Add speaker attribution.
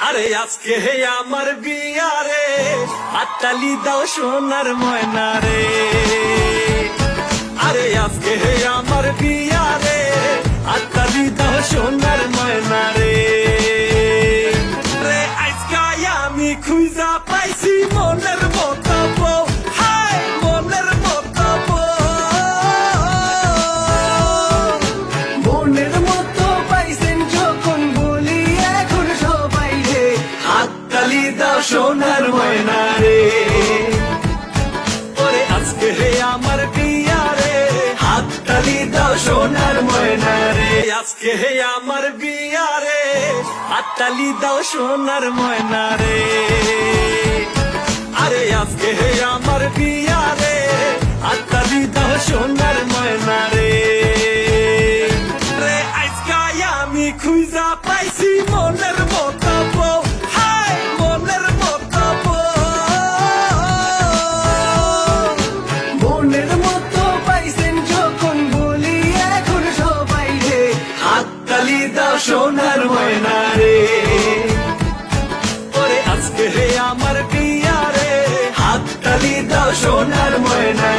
Speaker 1: আরে আজকে হে আমার বিয়া রে। দাও সোনার ময়না রে। আরে আজকে হে আমার বিয়া রে। দাও সোনার ময়না রে। রে, আজকে আমি খুঁজা পাইছি মনের মতো। সোনার ময়না রে ওরে আজকে হে আমার বিয়া রে হাততালি দাও সোনার ময়না রে আজকে হে আমার বিয়া রে হাততালি দাও সোনার ময়না রে আরে আজকে হে আমার বিয়া রে হাততালি দাও সোনার ময়না রে রে আজকে আমি খুঁজা পাইছি দাও সোনার ময়না রে। পরে আজকে হে আমার বিয়া রে হাততালি দাও সোনার ময়না